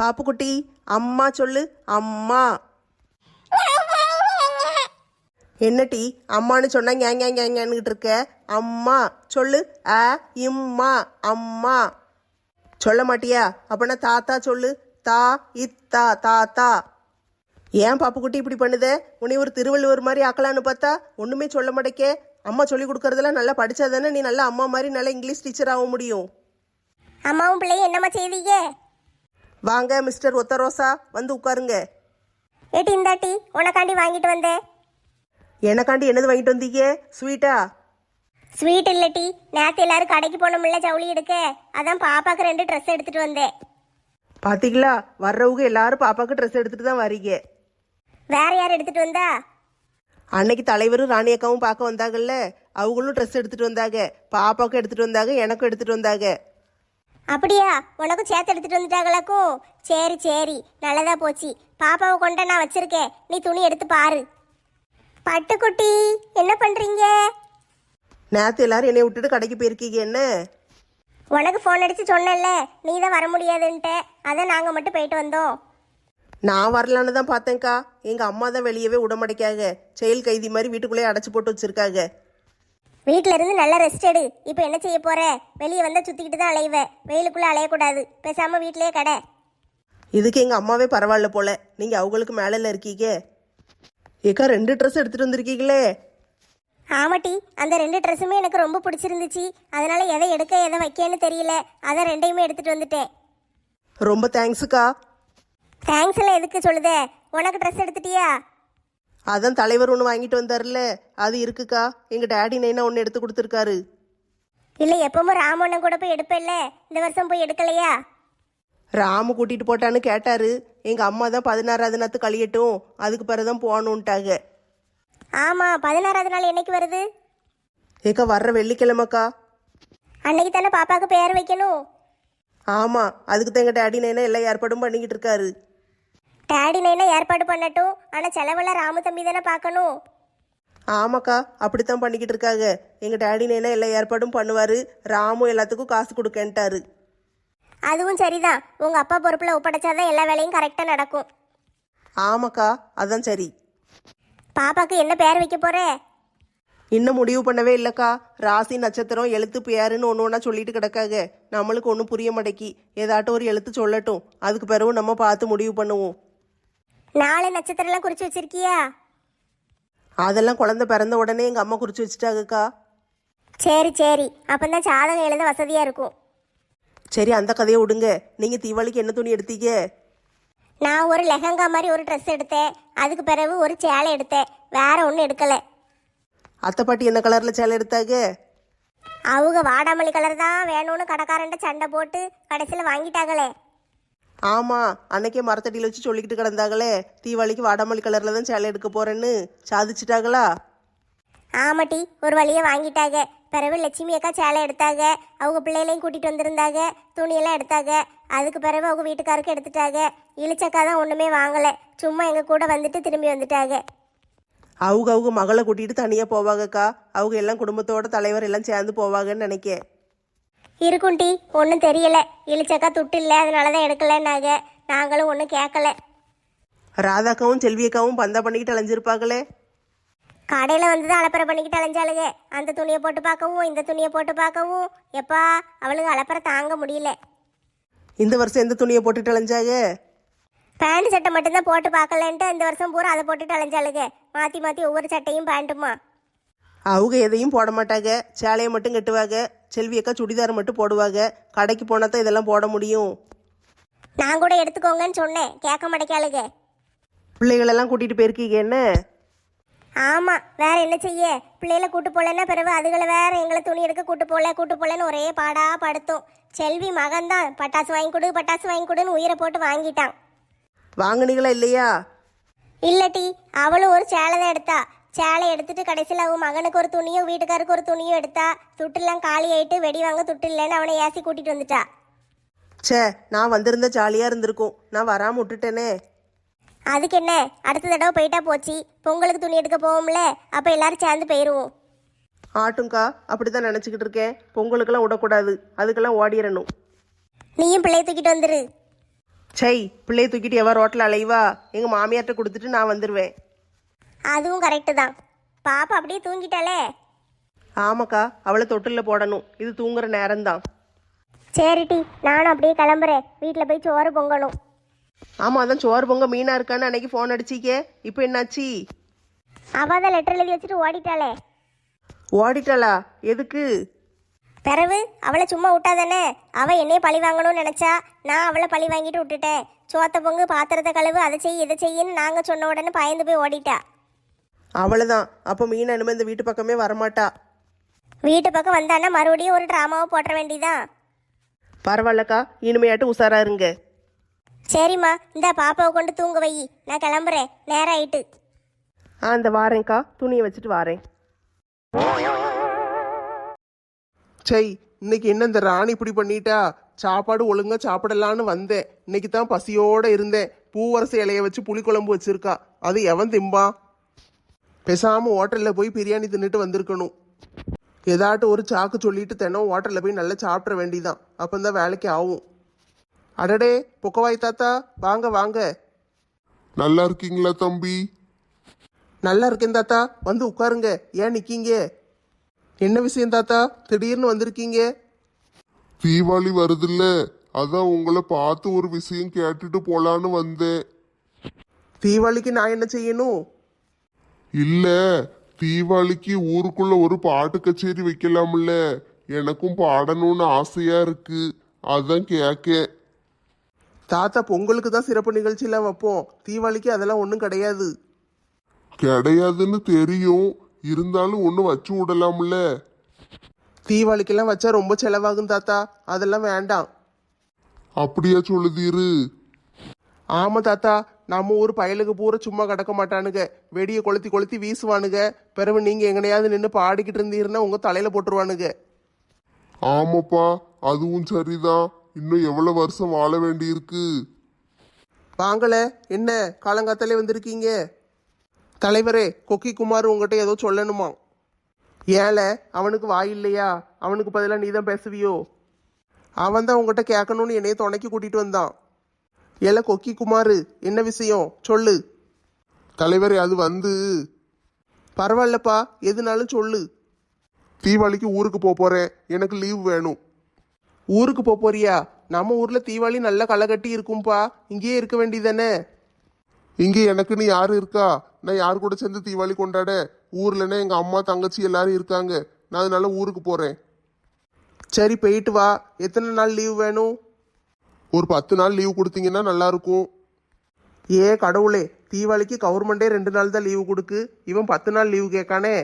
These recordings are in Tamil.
பாப்புக்குட்டி அம்மா சொல்லு அம்மா. என்னட்டி அம்மான்னு சொன்னா ஞாங் ஞாங் இருக்க? அம்மா. சொல்லு அ இம்மா அம்மா. சொல்ல மாட்டியா? அப்பனா தாத்தா சொல்லு. தா இத்தா தாத்தா. ஏன் பாப்புக்குட்டி இப்படி பண்ணுதே? உன்னை ஒரு திருவள்ளுவர் மாதிரி ஆக்கலான்னு பார்த்தா ஒன்றுமே சொல்ல மாட்டேக்கே. அம்மா சொல்லி கொடுக்கறதெல்லாம் நல்லா படிச்சா தானே நீ நல்லா அம்மா மாதிரி நல்லா இங்கிலீஷ் டீச்சர் ஆக முடியும். அம்மாவும் பிள்ளையும் என்னம்மா செய்வீங்க? வாங்க மிஸ்டர் ஒத்தரோசா. வந்து உட்காருங்க. ஏட்டி இந்தாட்டி உனக்காண்டி வாங்கிட்டு வந்தேன். எனக்காண்டி என்னது வாங்கிட்டு வந்தீங்க? ஸ்வீட்டா? ஸ்வீட் இல்லட்டி நேற்று எல்லாரும் கடைக்கு போனோம்ல ஜவுளி எடுக்க. அதான் பாப்பாக்கு ரெண்டு ட்ரெஸ் எடுத்துட்டு வந்தேன். பாத்தீங்களா? வர்றவங்க எல்லாரும் பாப்பாக்கு ட்ரெஸ் எடுத்துட்டு தான் வரீங்க. வேற யார் எடுத்துட்டு வந்தா? அன்னைக்கு தலைவரும் ராணி அக்காவும் பார்க்க வந்தாங்கல்ல? அவங்களும் ட்ரெஸ் எடுத்துட்டு வந்தாங்க. பாப்பாவுக்கும் எடுத்துட்டு வந்தாங்க எனக்கும் எடுத்துட்டு வந்தாங்க. அப்படியா? உனக்கும் சேர்த்து எடுத்துட்டு வந்துட்டாங்களாக்கும் சரி சரி. நல்லதா போச்சு. பாப்பாவை கொண்ட நான் வச்சிருக்கேன். நீ துணி எடுத்து பாரு. பட்டுக்குட்டி என்ன பண்றீங்க? நேத்து எல்லாரும் என்னை விட்டுட்டு கடைக்கு போயிருக்கீங்க என்ன? உனக்கு ஃபோன் அடிச்சு சொன்னேன்ல. நீ தான் வர முடியாதுன்ட்டு. அதான் நாங்கள் மட்டும் போயிட்டு வந்தோம். நான் வரலான்னு தான் பார்த்தேன்க்கா. எங்க அம்மா தான் வெளியவே விட மாட்டேக்காங்க செயல் கைதி மாதிரி வீட்டுக்குள்ளேயே அடைச்சு போட்டு வச்சிருக்காங்க. வீட்ல இருந்து நல்ல ரெஸ்ட் எடு. இப்போ என்ன செய்ய போற? வெளியே வந்தா சுத்திக்கிட்டு தான் அலைவ. வெயிலுக்குள்ள அலையக்கூடாது. பேசாம வீட்லயே கடை. இதுக்கு எங்க அம்மாவே பரவாயில்ல போல. நீங்க அவங்களுக்கு மேல இருக்கீங்க. ஏக்கா ரெண்டு ட்ரெஸ் எடுத்துட்டு வந்திருக்கீங்களே. ஆமாட்டி அந்த ரெண்டு ட்ரெஸ்ஸுமே எனக்கு ரொம்ப பிடிச்சிருந்துச்சு. அதனால எதை எடுக்க எதை வைக்கன்னு தெரியல. அதான் ரெண்டையுமே எடுத்துட்டு வந்துட்டேன். ரொம்ப தேங்க்ஸுக்கா தேங்க்ஸ் எல்லாம் எதுக்கு சொல்லுதே? உனக்கு ட்ரெஸ் எடுத்துட்டியா? அதான் தலைவர் ஒன்று வாங்கிட்டு வந்தார்ல அது இருக்குக்கா. எங்க டேடி நைனா ஒன்று எடுத்து கொடுத்துருக்காரு. இல்லை எப்பவும் ராமண்ணன் கூட போய் எடுப்பேல்ல? இந்த வருஷம் போய் எடுக்கலையா? ராமு கூட்டிட்டு போட்டான்னு கேட்டாரு. எங்க அம்மா தான் பதினாறாவது நாத்து கழியட்டும். அதுக்கு பிறகுதான் போகணுன்ட்டாங்க ஆமா பதினாறாவது நாள் என்னைக்கு வருது? ஏக்கா வர்ற வெள்ளிக்கிழமைக்கா. அன்னைக்கு தானே பாப்பாவுக்கு பேர் வைக்கணும்? ஆமா அதுக்கு தான் எங்க டேடி நைனா எல்லா ஏற்பாடும் பண்ணிக்கிட்டு இருக்காரு. டேடி நைனா ஏற்பாடு பண்ணட்டும். ஆனால் செலவெல்லாம் ராமு தம்பி தானே பார்க்கணும். ஆமாக்கா அப்படித்தான் பண்ணிக்கிட்டு இருக்காங்க. எங்க டேடி நைனா எல்லா ஏற்பாடும் பண்ணுவாரு. ராமு எல்லாத்துக்கும் காசு கொடுக்கன்ட்டாரு. அதுவும் சரிதான். உங்கள் அப்பா பொறுப்பில் ஒப்படைச்சாதான் எல்லா வேலையும் கரெக்டாக நடக்கும். ஆமாக்கா அதான் சரி. பாப்பாக்கு என்ன பேர் வைக்க போற? இன்னும் முடிவு பண்ணவே இல்லைக்கா. ராசி நட்சத்திரம் எழுத்து பேருன்னு ஒன்று ஒன்றா சொல்லிட்டு கிடக்காங்க. நம்மளுக்கு ஒன்றும் புரிய மாட்டேக்கி. ஏதாட்டும் ஒரு எழுத்து சொல்லட்டும். அதுக்கு பிறகு நம்ம பார்த்து முடிவு பண்ணுவோம். நாலு நட்சத்திரம்லாம் குறிச்சு வச்சிருக்கியா? அதெல்லாம் குழந்தை பிறந்த உடனே எங்கள் அம்மா குறித்து வச்சுட்டாங்கக்கா. சரி சரி. அப்பந்தான் ஜாதகம் எழுத வசதியாக இருக்கும். சரி அந்த கதையை விடுங்க. நீங்கள் தீபாவளிக்கு என்ன துணி எடுத்தீங்க? நான் ஒரு லெஹங்கா மாதிரி ஒரு ட்ரெஸ் எடுத்தேன். அதுக்கு பிறகு ஒரு சேலை எடுத்தேன். வேற ஒன்றும் எடுக்கலை. அத்தை பாட்டி என்ன கலரில் சேலை எடுத்தாங்க? அவங்க வாடாமல்லி கலர் தான் வேணும்னு கடைக்காரன்ட்ட சண்டை போட்டு கடைசியில் வாங்கிட்டாங்களே. ஆமாம் அன்னைக்கே மரத்தடியில் வச்சு சொல்லிக்கிட்டு கிடந்தாங்களே. தீபாவளிக்கு வாடாமல்லி கலரில் தான் சேலை எடுக்க போகிறேன்னு சாதிச்சிட்டாங்களா? ஆமாட்டி ஒரு வழியை வாங்கிட்டாங்க. பிறகு லட்சுமி அக்கா சேலை எடுத்தாங்க. அவங்க பிள்ளைகளையும் கூட்டிட்டு வந்திருந்தாங்க. துணியெல்லாம் எடுத்தாங்க. அதுக்கு பிறகு அவங்க வீட்டுக்காருக்கு எடுத்துட்டாங்க. இளிச்சக்கா தான் ஒன்றுமே வாங்கலை. சும்மா எங்கள் கூட வந்துட்டு திரும்பி வந்துட்டாங்க. அவங்க அவங்க மகளை கூட்டிகிட்டு தனியாக போவாங்கக்கா. அவங்க எல்லாம் குடும்பத்தோட தலைவர் எல்லாம் சேர்ந்து போவாங்கன்னு நினைக்கேன். இருக்குண்டி ஒன்றும் தெரியல. இளிச்சக்கா துட்டு இல்லை. அதனால தான் எடுக்கலைன்னாங்க நாங்களும் ஒன்றும் கேட்கல ராதாக்காவும் செல்வியக்காவும் பந்தா பண்ணிக்கிட்டு அலைஞ்சிருப்பாங்களே? கடையில் வந்து தான் அலப்பறை பண்ணிக்கிட்டு அலைஞ்சாளுங்க. அந்த துணியை போட்டு பார்க்கவும் இந்த துணியை போட்டு பார்க்கவும். எப்பா அவளுக்கு அலப்பறை தாங்க முடியல. இந்த வருஷம் எந்த துணியை போட்டுட்டு அலைஞ்சாங்க? பேண்ட் சட்டை மட்டும்தான் போட்டு பார்க்கலன்ட்டு இந்த வருஷம் பூரா அதை போட்டுட்டு அலைஞ்சாளுங்க. மாற்றி மாற்றி ஒவ்வொரு சட்டையும் பேண்ட்டுமா? அவங்க எதையும் போட மாட்டாங்க. சேலையை மட்டும் கட்டுவாங்க. செல்வி அக்கா சுடிதார் மட்டும் போடுவாங்க. கடைக்கு போனால் தான் இதெல்லாம் போட முடியும். நான் கூட எடுத்துக்கோங்கன்னு சொன்னேன். கேட்க மாட்டேக்காளுங்க பிள்ளைகளெல்லாம் கூட்டிகிட்டு போயிருக்கீங்க என்ன? ஆமாம் வேற என்ன செய்ய? பிள்ளைகளை கூட்டு போலன்னா பிறகு அதுகளை வேற எங்களை துணி எடுக்க கூட்டு போல கூட்டு போலன்னு ஒரே பாடா படுத்தும். செல்வி மகன்தான் பட்டாசு வாங்கி கொடு பட்டாசு வாங்கி கொடுன்னு உயிரை போட்டு வாங்கிட்டான். வாங்குனீங்களா இல்லையா? இல்லட்டி அவளும் ஒரு சேலை தான் எடுத்தா. சேலை எடுத்துட்டு கடைசியில் அவன் மகனுக்கு ஒரு துணியும் வீட்டுக்காருக்கு ஒரு துணியும் எடுத்தா துட்டுலாம் காலி ஆயிட்டு வெடி வாங்க துட்டு இல்லைன்னு அவனை ஏசி கூட்டிட்டு வந்துட்டா. ச்சே நான் வந்திருந்தா ஜாலியாக இருந்திருக்கும். நான் வராமல் விட்டுட்டேனே. அதுக்கு என்ன? அடுத்த தடவை போயிட்டா போச்சு. பொங்கலுக்கு துணி எடுக்க போவோம்ல? அப்போ எல்லாரும் சேர்ந்து போயிடுவோம் ஆட்டும்க்கா அப்படி தான் நினச்சிக்கிட்டு இருக்கேன். பொங்கலுக்கெல்லாம் விடக்கூடாது. அதுக்கெல்லாம் ஓடிடணும். நீயும் பிள்ளைய தூக்கிட்டு வந்துரு. சை பிள்ளைய தூக்கிட்டு எவன் ரோட்டில் அலைவா? எங்கள் மாமியார்ட்ட கொடுத்துட்டு நான் வந்துடுவேன் அதுவும் கரெக்டு தான். பாப்பா அப்படியே தூங்கிட்டாளே. ஆமாக்கா அவளை தொட்டிலில் போடணும். இது தூங்குற நேரம்தான். சரிட்டி நானும் அப்படியே கிளம்புறேன். வீட்டில் போய் சோறு பொங்கணும். ஆமாம் அதான் சோறு பொங்க மீனா இருக்கான்னு அன்னைக்கு ஃபோன் அடிச்சிக்கே இப்போ என்னாச்சு? அவள் தான் லெட்டர் எழுதி வச்சுட்டு ஓடிட்டாளே. ஓடிட்டாளா? எதுக்கு? பிறவு அவளை சும்மா விட்டாதானே அவள் என்னைய பழி வாங்கணும்னு நினச்சா நான் அவளை பழி வாங்கிட்டு விட்டுட்டேன். சோத்த பொங்கு பாத்திரத்தை கழுவு அதை செய் இதை செய்யின்னு நாங்கள் சொன்ன உடனே பயந்து போய் ஓடிட்டா. அவளைதான். அப்போ மீனா இனிமேல் இந்த வீட்டு பக்கமே வரமாட்டா. வீட்டு பக்கம் வந்தான்னா மறுபடியும் ஒரு ட்ராமாவை போட்டுற வேண்டியதான் பரவாயில்லக்கா இனிமையாட்டு உஷாரா இருங்க. சரிம்மா இந்த பாப்பாவை கொண்டு தூங்க வை. நான் கிளம்புறேன். நேரம் ஆயிட்டு. ஆ இந்த வாரேன்க்கா. துணியை வச்சுட்டு வாரேன். சை இன்னைக்கு என்ன இந்த ராணி இப்படி பண்ணிட்டா? சாப்பாடு ஒழுங்கா சாப்பிடலான்னு வந்தேன். இன்னைக்கு தான் பசியோட இருந்தேன். பூவரசு இலைய வச்சு புளிக்குழம்பு வச்சிருக்கா. அது எவன் திம்பான் பேசாம ஹோட்டல்ல போய் பிரியாணி தின்னுட்டு வந்திருக்கணும். ஏதாட்டும் ஒரு சாக்கு சொல்லிட்டு தினம் ஹோட்டல்ல போய் நல்லா சாப்பிட வேண்டியதான் அப்பந்தான் வேலைக்கு ஆகும் அடடே பொக்கவாய் தாத்தா வாங்க வாங்க. நல்லா இருக்கீங்களா தம்பி? நல்லா இருக்கேன் தாத்தா. வந்து உட்காருங்க. ஏன் நிக்கீங்க? என்ன விஷயம் தாத்தா? திடீர்னு வந்திருக்கீங்க? தீபாவளி வருதுல்ல. அதான் உங்களை பார்த்து ஒரு விஷயம் கேட்டுட்டு போலான்னு வந்தேன். தீபாவளிக்கு நான் என்ன செய்யணும்? இல்ல தீபாவளிக்கு ஊருக்குள்ள ஒரு பாட்டு கச்சேரி வைக்கலாம்ல. எனக்கும் பாடணும்னு ஆசையா இருக்கு. அதான் கேக்க. தாத்தா பொங்கலுக்கு தான் சிறப்பு நிகழ்ச்சியெல்லாம் வைப்போம். தீபாவளிக்கு அதெல்லாம் ஒன்றும் கிடையாது. கிடையாதுன்னு தெரியும். இருந்தாலும் ஒன்று வச்சு விடலாம்ல. தீபாவளிக்கெல்லாம் வச்சா ரொம்ப செலவாகும் தாத்தா. அதெல்லாம் வேண்டாம். அப்படியா சொல்லுதீரு. ஆமா தாத்தா நம்ம ஊர் பயலுக்கு பூரா சும்மா கிடக்க மாட்டானுங்க. வெடியை கொளுத்தி கொளுத்தி வீசுவானுங்க. பிறகு நீங்க எங்கனையாவது நின்று பாடிக்கிட்டு இருந்தீங்கன்னா உங்க தலையில போட்டுருவானுங்க. ஆமாப்பா அதுவும் சரிதான். இன்னும் எவ்வளவு வருஷம் வாழ வேண்டியிருக்கு? வாங்கல என்ன காலங்காத்தாலே வந்திருக்கீங்க? தலைவரே கொக்கி குமார் உங்ககிட்ட ஏதோ சொல்லணுமா ஏல அவனுக்கு வாய் இல்லையா? அவனுக்கு பதிலாக நீ தான் பேசுவியோ? அவன் தான் உங்ககிட்ட கேட்கணும்னு என்னைய துணைக்கு கூட்டிட்டு வந்தான். ஏல கொக்கி குமார் என்ன விஷயம்? சொல்லு. தலைவரே அது வந்து. பரவாயில்லப்பா எதுனாலும் சொல்லு. தீபாவளிக்கு ஊருக்கு போக போறேன். எனக்கு லீவ் வேணும். ஊருக்கு போப் போறியா? நம்ம ஊர்ல தீபாவளி நல்ல களை கட்டி இருக்கும்பா. இங்கேயே இருக்க வேண்டியதானே இங்க எனக்குன்னு யாரு இருக்கா? நான் யார் கூட சேர்ந்து தீபாவளி கொண்டாட? ஊர்லன்னா எங்க அம்மா தங்கச்சி எல்லாரும் இருக்காங்க. நான் அதனால ஊருக்கு போறேன். சரி போயிட்டு வா. எத்தனை நாள் லீவ் வேணும்? ஒரு பத்து நாள் லீவ் கொடுத்தீங்கன்னா நல்லா இருக்கும் ஏ கடவுளே தீபாவளிக்கு கவர்மெண்டே ரெண்டு நாள் தான் லீவு கொடுக்கு. இவன் பத்து நாள் லீவு கேட்கானே.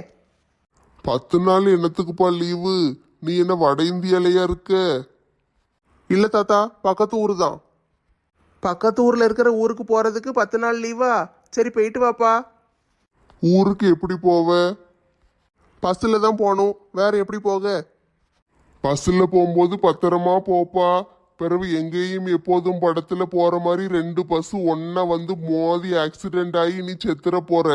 பத்து நாள் என்னத்துக்குப்பா லீவு நீ என்ன வட இந்தியாலயா இருக்க? இல்ல தாத்தா பக்கத்து ஊர் தான். பக்கத்து ஊர்ல இருக்கிற ஊருக்கு போறதுக்கு பத்து நாள் லீவா சரி போயிட்டு வாப்பா. ஊருக்கு எப்படி போவ? பஸ்ல தான் போகணும். வேற எப்படி போக? பஸ்ல போகும்போது பத்திரமா போப்பா. பிறகு எங்கேயும் எப்போதும் படத்துல போற மாதிரி ரெண்டு பஸ் ஒன்னா வந்து மோதி ஆக்சிடென்ட் ஆகி நீ செத்துற போற.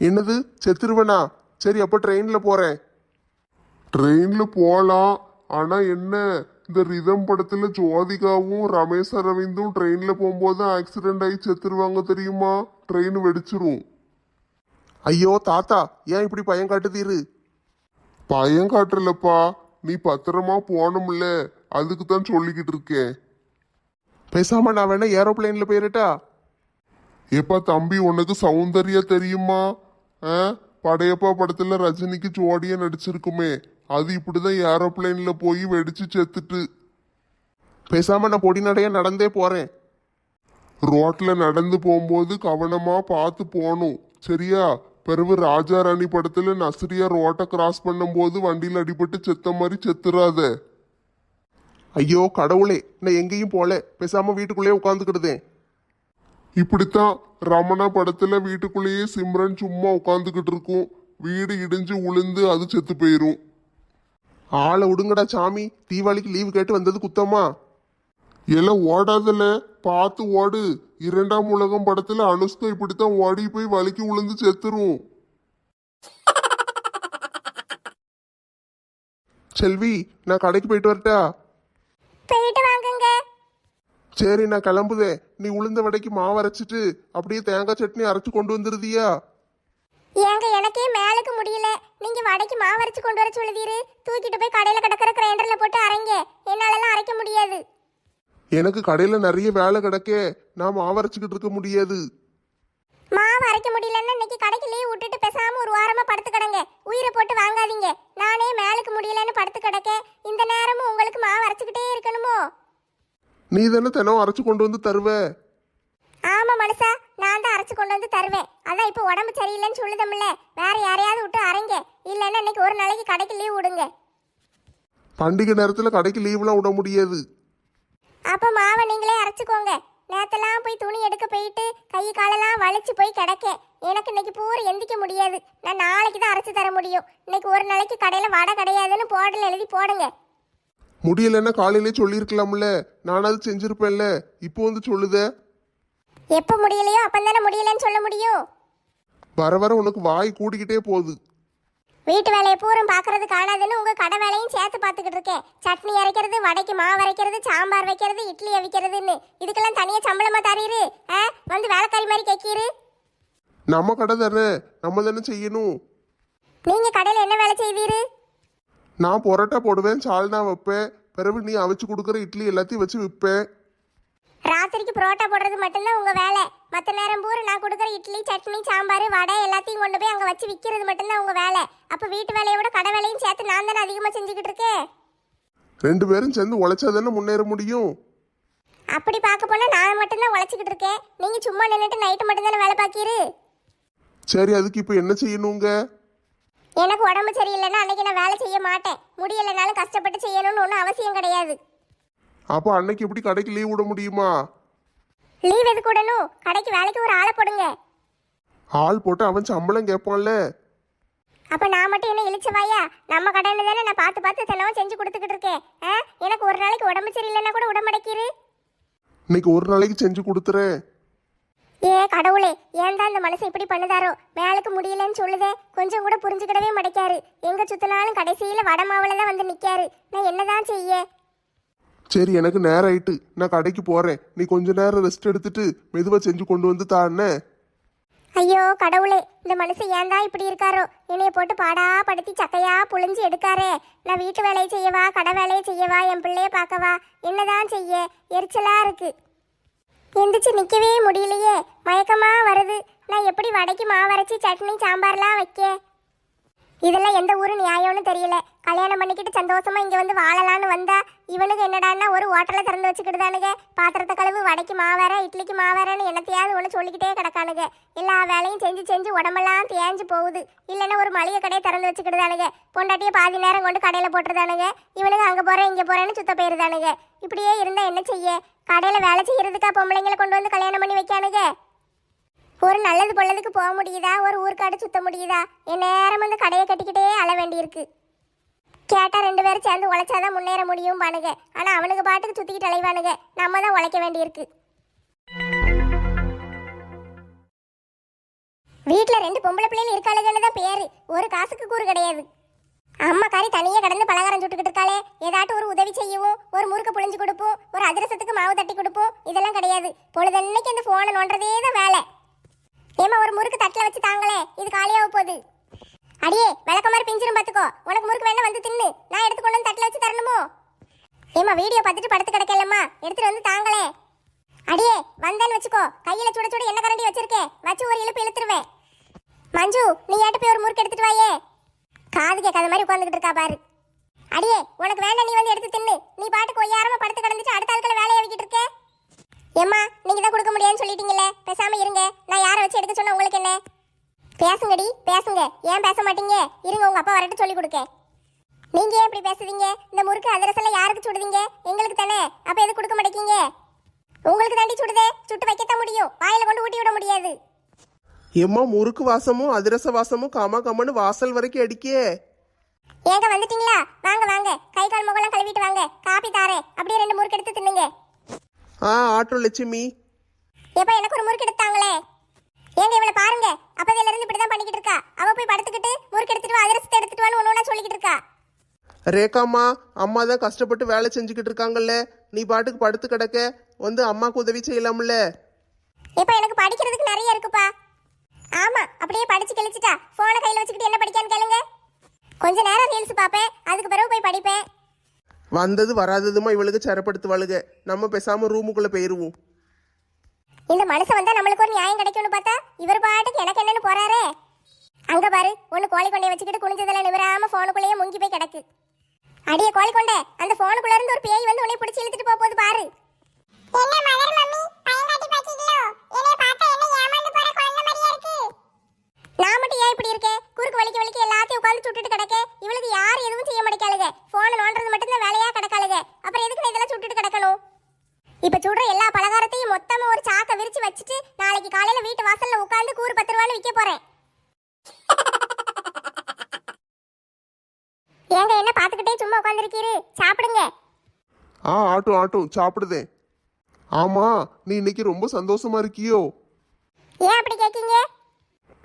என்னது? செத்துருவனா? சரி அப்ப ட்ரெயின்ல போறேன் ட்ரெயின்ல போலாம். ஆனா என்ன? இந்த ரிதம் படத்துல ஜோதிகாவும் ரமேஷ் அரவிந்தும் ட்ரெயின்ல போகும்போது ஆக்சிடென்ட் ஆகி செத்துருவாங்க தெரியுமா? ட்ரெயின் வெடிச்சிரும். ஐயோ தாத்தா ஏன் இப்படி பயம் காட்டுதீரு பயம் காட்டுறலப்பா நீ பத்திரமா போகணும்ல. அதுக்கு தான் சொல்லிக்கிட்டு இருக்கேன் பேசாம நான் வேணா ஏரோப்ளேன்ல போயிரட்டா? ஏப்பா தம்பி உனக்கு சௌந்தர்யா தெரியுமா? ஆ? படையப்பா படத்துல ரஜினிக்கு ஜோடியா நடிச்சிருக்குமே. அது இப்படிதான் ஏரோப்ளேன்ல போய் வெடிச்சு செத்துட்டு. பேசாம நான் பொடி நடையா நடந்தே போறேன். ரோட்ல நடந்து போகும்போது கவனமா பார்த்து போகணும் சரியா? பிறகு ராஜா ராணி படத்துல நஸ்ரியா ரோட்டை கிராஸ் பண்ணும்போது வண்டியில் அடிபட்டு செத்த மாதிரி செத்துறாத. ஐயோ கடவுளே நான் எங்கேயும் போல. பேசாம வீட்டுக்குள்ளேயே உட்காந்துக்கிடுதேன் இப்படித்தான் ரமணா படத்துல வீட்டுக்குள்ளேயே சிம்ரன் சும்மா உட்காந்துக்கிட்டு இருக்கும். வீடு இடிஞ்சு உளுந்து அது செத்து போயிரும். ஆளை விடுங்கடா சாமி. தீபாவளிக்கு லீவு கேட்டு வந்தது குத்தமா? எல்லாம் ஓடாதல. பார்த்து ஓடு. இரண்டாம் உலகம் படத்துல அனுஷ்கா இப்படித்தான் ஓடி போய் வலிக்கு உளுந்து செத்துரும். செல்வி நான் கடைக்கு போயிட்டு வரட்டா? போயிட்டு வாங்குங்க. சரி நான் கிளம்புதேன் நீ உளுந்த வடைக்கு மாவு அரைச்சிட்டு அப்படியே தேங்காய் சட்னி அரைச்சு கொண்டு வந்துருதியா? ஏங்க எனக்கே மேலுக்கு முடியல. நீங்க வடைக்கு மாவு அரைச்சு கொண்டு வர சொல்லுதீரு. தூக்கிட்டு போய் கடையில கிடக்கிற கிரைண்டர்ல போட்டு அரைங்க. என்னாலலாம் அரைக்க முடியாது. எனக்கு கடையில நிறைய வேலை கிடக்கே. நான் மாவு அரைச்சிக்கிட்டு இருக்க முடியாது. மாவு அரைக்க முடியலன்னா இன்னைக்கு கடைக்கு லீவ் விட்டுட்டு பேசாம ஒரு வாரமா படுத்து கிடங்க. உயிரை போட்டு வாங்காதீங்க. நானே மேலுக்கு முடியலன்னு படுத்து கிடக்க. இந்த நேரமும் உங்களுக்கு மாவு அரைச்சுக்கிட்டே இருக்கணுமோ? நீ தானே தினம் அரைச்சு கொண்டு வந்து தருவ? ஆமா மனுஷா நான் தான் அரைச்சு கொண்டு வந்து தருவேன். அதான் இப்போ உடம்பு சரியில்லைன்னு சொல்லுதம்ல வேற யாரையாவது விட்டு அரைங்க. இல்லைன்னா இன்னைக்கு ஒரு நாளைக்கு கடைக்கு லீவ் விடுங்க. பண்டிகை நேரத்துல கடைக்கு லீவ்லாம் விட முடியாது. அப்ப மாவை நீங்களே அரைச்சுக்கோங்க. நேத்தெல்லாம் போய் துணி எடுக்க போயிட்டு கை காலெல்லாம் வலிச்சு போய் கிடக்க எனக்கு இன்னைக்கு பூரா எந்திக்க முடியாது. நான் நாளைக்கு தான் அரைச்சு தர முடியும். இன்னைக்கு ஒரு நாளைக்கு கடையில வடை கிடையாதுன்னு போர்டில் எழுதி போடுங்க. முடியலன்னா காலையிலே சொல்லியிருக்கலாம்ல. நானாவது செஞ்சிருப்பேன்ல. இப்போ வந்து சொல்லுதே. எப்போ முடியலையோ அப்பந்தானே முடியலன்னு சொல்ல முடியும். வர வர உனக்கு வாய் கூடிக்கிட்டே போகுது. வீட்டு வேலையை பூரம் பார்க்கறது காணாதுன்னு உங்க கடை வேலையும் சேர்த்து பார்த்துக்கிட்டு இருக்கேன். சட்னி அரைக்கிறது வடைக்கு மாவு அரைக்கிறது சாம்பார் வைக்கிறது இட்லி அவிக்கிறதுன்னு. இதுக்கெல்லாம் தனியா சம்பளமா தரீரு ஆ? வந்து வேலைக்காரி மாதிரி கேட்கீரு நம்ம கடை தானே. நம்ம தானே செய்யணும். நீங்க கடையில என்ன வேலை செய்தீரு நான் பொரோட்டா போடுவேன் சால்னா வைப்பேன். பிறகு நீ அவிச்சு கொடுக்குற இட்லி எல்லாத்தையும் வச்சு விற்பேன். ராத்திரிக்கு புரோட்டா போடுறது மட்டும்தான் உங்க வேலை. மற்ற நேரம் பூரா நான் கொடுக்குற இட்லி சட்னி சாம்பார் வடை எல்லாத்தையும் கொண்டு போய் அங்கே வச்சு விற்கிறது மட்டும்தான் உங்க வேலை. அப்போ வீட்டு வேலையை விட கடை வேலையும் சேர்த்து நான் தானே அதிகமாக செஞ்சுக்கிட்டு இருக்கேன்? ரெண்டு பேரும் சேர்ந்து உழைச்சா தானே முன்னேற முடியும்? அப்படி பார்க்க போனா நான் மட்டும்தான் உழைச்சிக்கிட்டு இருக்கேன். நீங்க சும்மா நின்றுட்டு நைட்டு மட்டும்தானே வேலை பார்க்கீரு சரி அதுக்கு இப்போ என்ன செய்யணுங்க? எனக்கு உடம்பு சரியில்லைன்னா அன்னைக்கு நான் வேலை செய்ய மாட்டேன். முடியலைனாலும் கஷ்டப்பட்டு செய்யணும்னு ஒன்றும் அவசியம் கிடையாது. அப்போ அன்னைக்கு எப்படி கடைக்கு லீவ் விட முடியுமா? லீவ் எதுக்கு விடணும்? கடைக்கு வேலைக்கு ஒரு ஆளை போடுங்க. ஆள் போட்டு அவன் சம்பளம் கேட்பான்ல. அப்ப நான் மட்டும் என்ன இழிச்சவாயா? நம்ம கடையில தானே நான் பார்த்து பார்த்து தினமும் செஞ்சு கொடுத்துக்கிட்டு இருக்கேன். ஆ? எனக்கு ஒரு நாளைக்கு உடம்பு சரியில்லைன்னா கூட உடம்படைக்கிரு இன்னைக்கு ஒரு நாளைக்கு செஞ்சு கொடுத்துறேன் ஏ கடவுளே ஏன் தான் இந்த மனசு இப்படி பண்ணுதாரோ? வேலைக்கு முடியலன்னு சொல்லுதே. கொஞ்சம் கூட புரிஞ்சுக்கிடவே மாட்டேக்காரு எங்க சுத்தினாலும் கடைசியில வட மாவுல தான் வந்து நிக்காரு. நான் என்னதான் செய்ய? சரி எனக்கு நேரம் ஆயிட்டு நான் கடைக்கு போறேன். நீ கொஞ்ச நேரம் ரெஸ்ட் எடுத்துட்டு மெதுவா செஞ்சு கொண்டு வந்து தானே ஐயோ கடவுளே இந்த மனுஷன் ஏன் தான் இப்படி இருக்காரோ? என்னைய போட்டு பாடா படுத்தி சக்கையா புழிஞ்சு எடுக்காரே. நான் வீட்டு வேலையை செய்யவா கடை வேலையை செய்யவா என் பிள்ளைய பார்க்கவா? என்னதான் செய்ய? எரிச்சலா இருக்கு. எந்திரிச்சு நிக்கவே முடியலையே. மயக்கமா வருது. நான் எப்படி வடைக்கு மாவரைச்சி சட்னி சாம்பார்லாம் வைக்க? இதெல்லாம் எந்த ஊரு நியாயம்னு தெரியல. கல்யாணம் பண்ணிக்கிட்டு சந்தோஷமா இங்க வந்து வாழலான்னு வந்தா இவனுக்கு என்னடான்னா ஒரு ஹோட்டலை திறந்து வச்சுக்கிட்டுதானுங்க. பாத்திரத்தை கழுவு வடைக்கு மாவேற இட்லிக்கு மாவேறன்னு என்னத்தையாவது ஒன்று சொல்லிக்கிட்டே கிடக்கானுங்க. எல்லா வேலையும் செஞ்சு செஞ்சு உடம்பெல்லாம் தேஞ்சு போகுது. இல்லைன்னா ஒரு மளிகை கடையை திறந்து வச்சுக்கிட்டுதானுங்க. பொண்டாட்டியை பாதி நேரம் கொண்டு கடையில் போட்டுருதானுங்க. இவனுக்கு அங்கே போகிறேன் இங்கே போகிறேன்னு சுத்த போயிருதானுங்க. இப்படியே இருந்தால் என்ன செய்ய? கடையில் வேலை செய்யறதுக்கா பொம்பளைங்களை கொண்டு வந்து கல்யாணம் பண்ணி வைக்கானுங்க? ஒரு நல்லது பொல்லதுக்கு போக முடியுதா? ஒரு ஊர்க்காடு சுத்த முடியுதா? என் நேரம் வந்து கடையை கட்டிக்கிட்டே அழ வேண்டியிருக்கு. கேட்டா ரெண்டு பேரும் சேர்ந்து உழைச்சாதான் முன்னேற முடியும் பானுங்க. ஆனா அவனுக்கு பாட்டுக்கு சுத்திக்கிட்டு அலைவானுங்க. நம்ம தான் உழைக்க வேண்டியிருக்கு. வீட்டில் ரெண்டு பொம்பளை பிள்ளைங்க இருக்காளுங்கன்னு தான் பேரு. ஒரு காசுக்கு கூறு கிடையாது. அம்மா காரி தனியே கடந்து பலகாரம் சுட்டுக்கிட்டு இருக்காளே. ஏதாட்டும் ஒரு உதவி செய்யவும் ஒரு முறுக்கு புழிஞ்சு கொடுப்போம் ஒரு அதிரசத்துக்கு மாவு தட்டி கொடுப்போம். இதெல்லாம் கிடையாது. பொழுதன்னைக்கு அந்த போனை நோண்டுறதே தான் வேலை. ஏமா ஒரு முறுக்கு தட்டில் வச்சு தாங்களே? இது காலியாக போகுது. அடியே விளக்க மாதிரி பிஞ்சிரும் பார்த்துக்கோ உனக்கு முறுக்கு வேணா வந்து தின்னு. நான் எடுத்து கொண்டு வந்து தட்டில் வச்சு தரணுமோ? ஏமா வீடியோ பார்த்துட்டு படுத்து கிடக்கலம்மா. எடுத்துட்டு வந்து தாங்களே. அடியே வந்தேன்னு வச்சுக்கோ. கையில சுட சுட என்ன கரண்டி வச்சிருக்கேன் வச்சு ஒரு இழுப்பு இழுத்துருவேன். மஞ்சு நீ ஏட்டு போய் ஒரு முறுக்கு எடுத்துட்டு வாயே? காது கேட்காத மாதிரி உட்காந்துக்கிட்டு இருக்கா பாரு. அடியே உனக்கு வேண்டாம் நீ வந்து எடுத்து தின்னு. நீ பாட்டுக்கு ஒய்யாரமா படுத்து கிடந்துட்டு அடுத்த ஆட்களை வேலையை வைக்கிட்டு இருக்கேன் ஏம்மா நீங்க தான் கொடுக்க முடியாதுன்னு சொல்லிட்டீங்களே பேசாம இருங்க. நான் யாரை வச்சு எடுக்க சொன்னா உங்களுக்கு என்ன? பேசுங்கடி பேசுங்க. ஏன் பேச மாட்டீங்க? இருங்க உங்க அப்பா வரட்டு சொல்லி கொடுக்க. நீங்க ஏன் இப்படி பேசுறீங்க இந்த முறுக்கு அதிரசெல்லாம் யாருக்கு சுடுதீங்க எங்களுக்கு தானே. அப்ப எதுக்கு கொடுக்க மாட்டேங்க உங்களுக்கு தாண்டி சுடுதே. சுட்டு வைக்கத்தான் முடியும். வாயில கொண்டு ஊட்டி விட முடியாது. எம்மா முறுக்கு வாசமும் அதிரச வாசமும் கம கமன்னு வாசல் வரைக்கும் அடிக்கே. ஏங்க வந்துட்டீங்களா? வாங்க வாங்க. கை கால் முகலாம் கழுவிட்டு வாங்க. காப்பி தாரேன். அப்படியே ரெண்டு முறுக்கு எடுத்து தின்னுங்க. ஆ ஆட்டோ லட்சுமி. எப்ப எனக்கு ஒரு முறுக்கு எடுத்தாங்களே ஏங்க இவளை பாருங்க. அப்பதையில இருந்து இப்படிதான் பண்ணிக்கிட்டு இருக்கா. அவ போய் படுத்துக்கிட்டு முறுக்கு எடுத்துட்டு வா அதிரசத்தை எடுத்துட்டு வான்னு ஒண்ணா சொல்லிக்கிட்டு இருக்கா. ரேகாம்மா அம்மா தான் கஷ்டப்பட்டு வேலை செஞ்சுக்கிட்டு இருக்காங்கல்ல. நீ பாட்டுக்கு படுத்து கிடக்க. வந்து அம்மாக்கு உதவி செய்யலாம்ல. இப்போ எனக்கு படிக்கிறதுக்கு நிறைய இருக்குப்பா. ஆமா அப்படியே படிச்சு கழிச்சுட்டா. போனை கையில வச்சுக்கிட்டு என்ன படிக்கான்னு கேளுங்க. கொஞ்ச நேரம் ரீல்ஸ் பார்ப்பேன். அதுக்கு பிறகு போய் படிப்பேன். வந்தது வராததுமா இவளுக்கு சிறப்படுத்துவாளுக நம்ம பேசாம ரூமுக்குள்ள போயிருவோம். இந்த மனுஷன் வந்தா நம்மளுக்கு ஒரு நியாயம் கிடைக்கும்னு பார்த்தா இவர் பாட்டுக்கு எனக்கு என்னன்னு போறாரே? அங்க பாரு ஒன்னு கோழி கொண்டை வச்சுக்கிட்டு குனிஞ்சதெல்லாம் நிவராம போனுக்குள்ளேயே முங்கி போய் கிடக்கு. அடியே கோழி கொண்டை அந்த போனுக்குள்ள இருந்து ஒரு பேய் வந்து உன்னை பிடிச்சி இழுத்துட்டு போக போகுது பாரு. என்ன மலர் மம்மி பயங்காட்டி பாத்தீங்களோ என்னைய பார்த்தா என்ன ஏமாந்து போற குழந்தை மாதிரியா இருக்கு நான் மட்டும் ஏன் இப்படி இருக்கேன் குறுக்கு வலிக்கு வலிக்கு எல்லாத்தையும் உட்காந்து சுட்டுட்டு கிடக்க இவளுக்கு யார் எதுவும் செய்ய மாட்டேக்காளுங்க போன் நோண்டுறது மட்டும் தான் வேலையா கிடக்காளுங்க அப்புறம் எதுக்கு நான் இதெல்லாம் சுட்டுட்டு கிடக்கணும் இப்ப சுடுற எல்லா பலகாரத்தையும் மொத்தமா ஒரு சாக்க விரிச்சு வச்சுட்டு நாளைக்கு காலையில வீட்டு வாசல்ல உட்காந்து கூறு பத்து ரூபான்னு விற்க போறேன் ஏங்க என்ன பாத்துக்கிட்டே சும்மா உட்காந்துருக்கீரு சாப்பிடுங்க ஆ ஆட்டும் ஆட்டும் சாப்பிடுதே. ஆமா நீ இன்னைக்கு ரொம்ப சந்தோஷமா இருக்கியோ? ஏன் அப்படி கேக்கீங்க?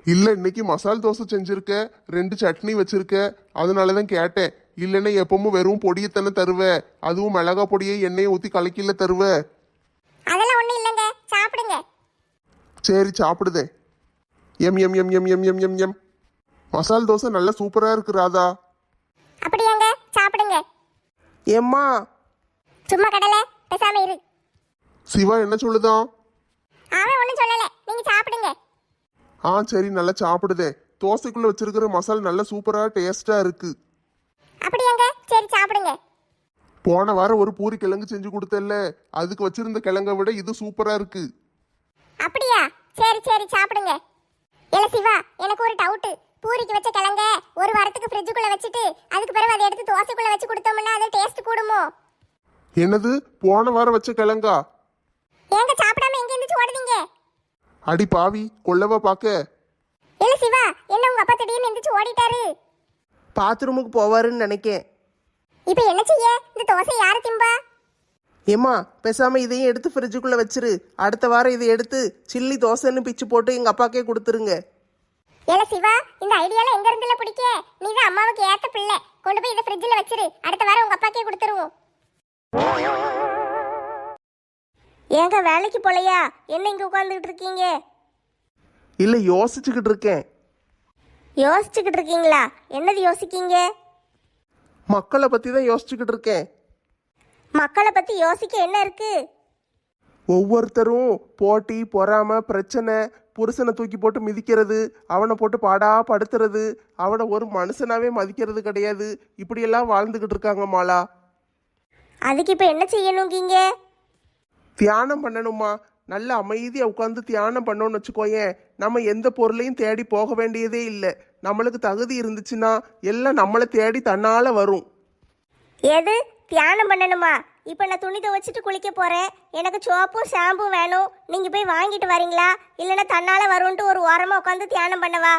இல்ல இன்னைக்கு மசால் தோசை செஞ்சிருக்க ரெண்டு சட்னி வச்சிருக்க அதனால தான் கேட்டேன். இல்லைன்னா எப்பவும் வெறும் பொடியை தானே தருவ? அதுவும் மிளகா பொடியை எண்ணெயை ஊத்தி கலக்கில தருவ? அதெல்லாம் ஒண்ணும் இல்லைங்க. சாப்பிடுங்க. சரி சாப்பிடுதே. எம் எம் எம் எம் எம் எம் எம் எம். மசால் தோசை நல்லா சூப்பரா இருக்கு ராதா. அப்படியாங்க. சாப்பிடுங்க. ஏம்மா? சும்மா கடலை. பேசாம இரு. சிவா என்ன சொல்லுதான் அவன் ஒண்ணும் சொல்லல. நீங்க சாப்பிடுங்க. ஆ சரி நல்லா சாப்பிடுதே. தோசைக்குள்ள வச்சிருக்கிற மசால் நல்லா சூப்பரா டேஸ்டா இருக்கு. அப்படியாங்க சரி சாப்பிடுங்க. போன வாரம் ஒரு பூரி கிழங்கு செஞ்சு கொடுத்தல்ல. அதுக்கு வச்சிருந்த கிழங்கை விட இது சூப்பரா இருக்கு. அப்படியா? சரி சரி சாப்பிடுங்க. இல்ல சிவா எனக்கு ஒரு டவுட் பூரிக்கு வச்ச கிழங்க ஒரு வாரத்துக்கு ஃப்ரிட்ஜுக்குள்ள வச்சுட்டு அதுக்கு பிறகு அதை எடுத்து தோசைக்குள்ள வச்சு கொடுத்தோம்னா அது டேஸ்ட் கூடுமோ? என்னது? போன வாரம் வச்ச கிழங்கா? ஏங்க சாப்பிடாம எங்க இருந்துச்சு ஓடுதீங்க அடி பாவி கொல்லவா பாக்க? இல்ல சிவா என்ன உங்க அப்பா திடீர்னு எந்திரிச்சு ஓடிட்டாரு? பாத்ரூமுக்கு போவாருன்னு நினைக்கேன். இப்போ என்ன செய்ய? இந்த தோசை யாரு திம்பா? ஏம்மா பேசாம இதையும் எடுத்து ஃப்ரிட்ஜுக்குள்ள வச்சிரு. அடுத்த வாரம் இதை எடுத்து சில்லி தோசைன்னு பிச்சு போட்டு எங்க அப்பாக்கே கொடுத்துருங்க. ஏல சிவா இந்த ஐடியால எங்க இருந்துல பிடிக்க? நீ தான் அம்மாவுக்கு ஏத்த பிள்ளை. கொண்டு போய் இதை ஃப்ரிட்ஜில் வச்சிரு. அடுத்த வாரம் உங்க அப்பாக்கே கொடுத்துருவோம். ஏங்க வேலைக்கு போலையா? என்ன இங்க உட்காந்துக்கிட்டு இருக்கீங்க? இல்ல யோசிச்சுக்கிட்டு இருக்கேன். யோசிச்சுக்கிட்டு இருக்கீங்களா? என்னது யோசிக்கீங்க? மக்களை பத்தி தான் யோசிச்சுக்கிட்டு இருக்கேன். மக்களை பத்தி யோசிக்க என்ன இருக்கு? ஒவ்வொருத்தரும் போட்டி பொறாம பிரச்சனை புருஷனை தூக்கி போட்டு மிதிக்கிறது அவனை போட்டு பாடா படுத்துறது அவனை ஒரு மனுஷனாவே மதிக்கிறது கிடையாது. இப்படியெல்லாம் வாழ்ந்துகிட்டு இருக்காங்க மாலா. அதுக்கு இப்போ என்ன செய்யணுங்கீங்க? தியானம் பண்ணணுமா? நல்ல அமைதியாக உட்காந்து தியானம் பண்ணோம்னு வச்சுக்கோயேன் நம்ம எந்த பொருளையும் தேடி போக வேண்டியதே இல்லை. நம்மளுக்கு தகுதி இருந்துச்சுன்னா எல்லாம் நம்மளை தேடி தன்னால வரும். எது? தியானம் பண்ணணுமா? இப்போ நான் துணி துவைச்சிட்டு குளிக்க போறேன். எனக்கு சோப்பும் ஷாம்பும் வேணும். நீங்க போய் வாங்கிட்டு வரீங்களா? இல்லைன்னா தன்னால வரும்ன்ட்டு ஒரு ஓரமா உட்காந்து தியானம் பண்ணவா?